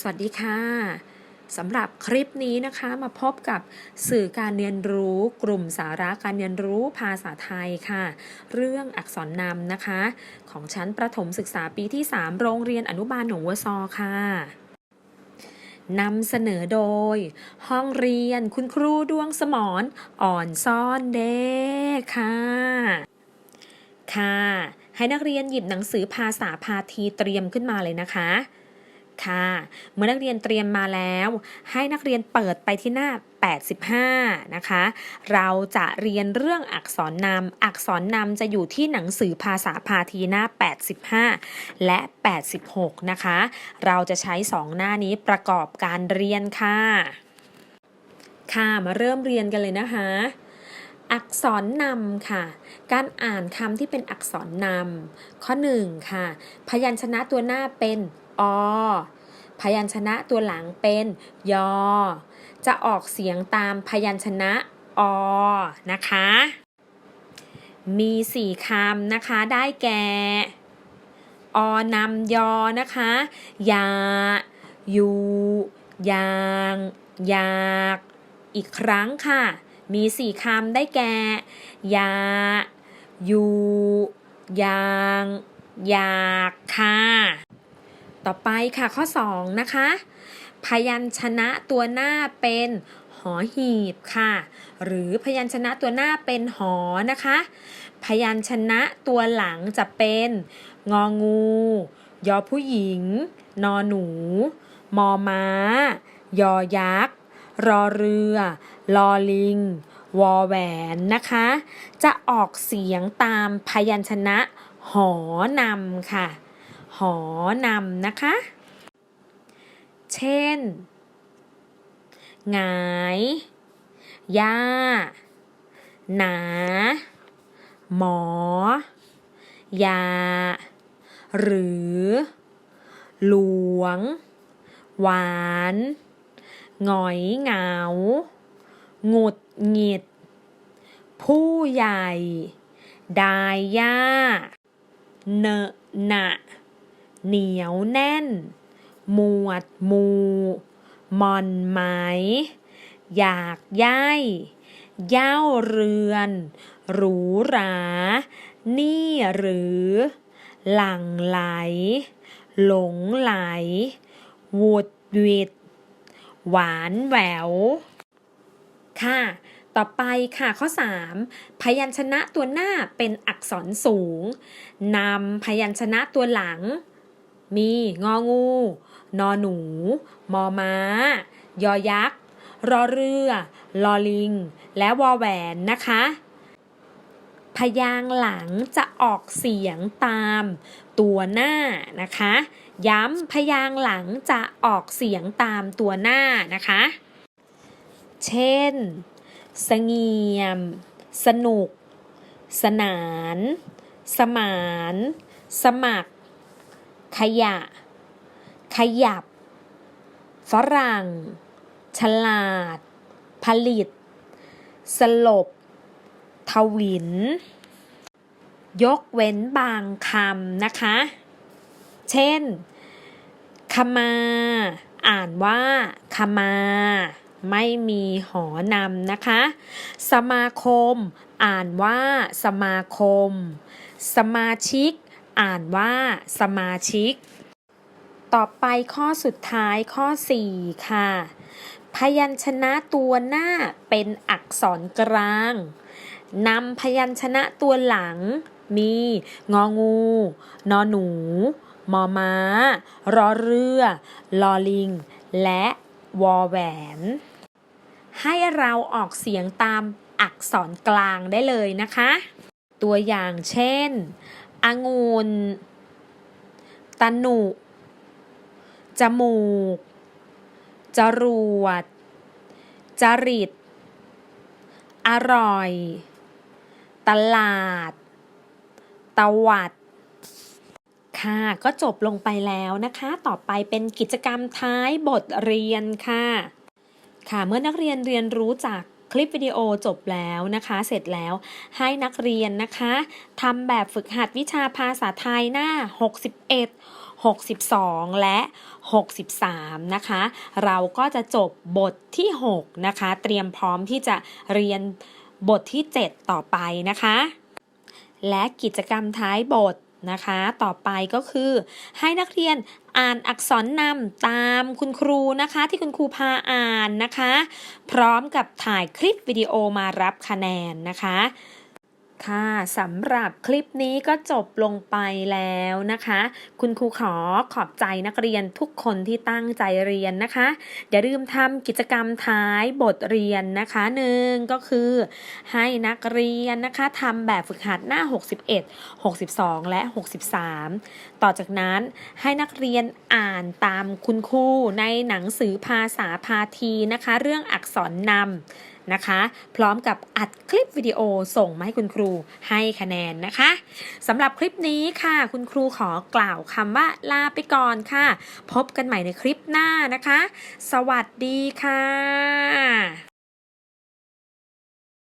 สวัสดีค่ะสำหรับคลิปนี้นะคะมาพบกับสื่อการเรียนรู้กลุ่มสาระการเรียนรู้ภาษาไทยค่ะ เรื่องอักษรนำนะคะ ของชั้นประถมศึกษาปีที่ 3 โรงเรียนอนุบาลหนองวัวซอค่ะนำเสนอโดย ห้องเรียนคุณครูดวงสมรอ่อนซ่อนเด้ค่ะ ค่ะ ให้นักเรียนหยิบหนังสือภาษาพาทีเตรียมขึ้นมาเลยนะคะ ค่ะ เมื่อนักเรียนเตรียมมาแล้ว ให้นักเรียนเปิดไปที่หน้า 85 นะคะ เราจะเรียนเรื่องอักษรนำอักษรนำจะอยู่ที่หนังสือภาษาพาทีหน้า 85 และ 86 นะคะ เราจะใช้ 2 หน้านี้ประกอบการเรียนค่ะ ค่ะ มาเริ่มเรียนกันเลยนะคะ อักษรนำค่ะ การอ่านคำที่เป็นอักษรนำข้อ 1 ค่ะ พยัญชนะตัวหน้าเป็นอ พยัญชนะตัวหลังเป็นยอ จะออกเสียงตามพยัญชนะอ นะคะ มีสี่คำนะคะ ได้แก่ อนำยอนะคะ ยายูยางยาก อีกครั้งค่ะ มีสี่คำได้แก่ ยา อยู่ ยางยากค่ะ ต่อไปค่ะข้อ 2 นะคะ พยัญชนะตัวหน้าเป็นหอหีบค่ะ หรือพยัญชนะตัวหน้าเป็นหอนะคะ พยัญชนะตัวหลังจะเป็น งองู ยอผู้หญิง นอหนู มอม้ายอยักษ์ รอเรือ ลอลิง วอแหวนนะคะ จะออกเสียงตามพยัญชนะ หอนำค่ะ หอนำนะคะ เช่น หงายย่า หนา หมอ ยา หรือ หลวง หวาน หงอยเหงาหงุดหงิด ผู้ใหญ่ ดายย่าเนอะหนะ เหนียวแน่น หมวดหมูมอนไหม อยากย่ายเย้าเรือน หรูหรา นี่หรือ หลั่งไหล หลงไหลวุดวิด หวานแหวว ค่ะ ต่อไปค่ะข้อ 3 พยัญชนะตัวหน้าเป็นอักษรสูงนำพยัญชนะตัวหลัง มีงองู นอหนู มอม้า ยอยักษ์ รอเรือ ลอลิง และวอแหวนนะคะพยางค์หลังจะออกเสียงตามตัวหน้านะคะ ย้ำพยางหลังจะออกเสียงตามตัวหน้านะคะ เช่น สงเงียม สนุก สนาน สมาน สมัคร ขยะ ขยับ ฝรั่ง ฉลาด ผลิต สลบ ทวิน ยกเว้นบางคำนะคะ เช่นขมา อ่านว่าขมา ไม่มีหอนำนะคะ สมาคม อ่านว่าสมาคม สมาชิก อ่านว่าสมาชิก ต่อไปข้อสุดท้ายข้อ 4 ค่ะ พยัญชนะตัวหน้าเป็นอักษรกลางนำพยัญชนะตัวหลัง มี งองู นอหนู มอม้า รอเรือ ลอลิง และวอแหวน ให้เราออกเสียงตามอักษรกลางได้เลยนะคะ ตัวอย่างเช่นองุนตะหนุ จมูก จรวด จริต อร่อย ตลาด ตวัดค่ะ ก็จบลงไปแล้วนะคะ ต่อไปเป็นกิจกรรมท้ายบทเรียนค่ะ ค่ะ เมื่อนักเรียนเรียนรู้จากคลิปวิดีโอจบแล้วนะคะ เสร็จแล้วให้นักเรียนนะคะทำแบบฝึกหัดวิชาภาษาไทยหน้า 61 62 และ 63 นะคะ เราก็จะจบบทที่ 6 นะคะ เตรียมพร้อมที่จะเรียนบทที่ 7 ต่อไปนะคะ และกิจกรรมท้ายบทนะคะ ต่อไปก็คือ ให้นักเรียนอ่านอักษรนำตามคุณครูนะคะ ที่คุณครูพาอ่านนะคะ พร้อมกับถ่ายคลิปวิดีโอมารับคะแนนนะคะ ค่ะสำหรับคลิปนี้ก็จบลงไปแล้วนะคะ คุณครูขอขอบใจนักเรียนทุกคนที่ตั้งใจเรียนนะคะ อย่าลืมทำกิจกรรมท้ายบทเรียนนะคะหนึ่งก็คือให้นักเรียนนะคะทำแบบฝึกหัดหน้า 61 62 และ 63 ต่อจากนั้นให้นักเรียนอ่านตามคุณครูในหนังสือภาษาพาทีนะคะ เรื่องอักษรนำ นะคะ พร้อมกับอัดคลิปวิดีโอส่งมาให้คุณครูให้คะแนนนะคะสำหรับคลิปนี้ค่ะ คุณครูขอกล่าวคำว่าลาไปก่อนค่ะ พบกันใหม่ในคลิปหน้านะคะ สวัสดีค่ะ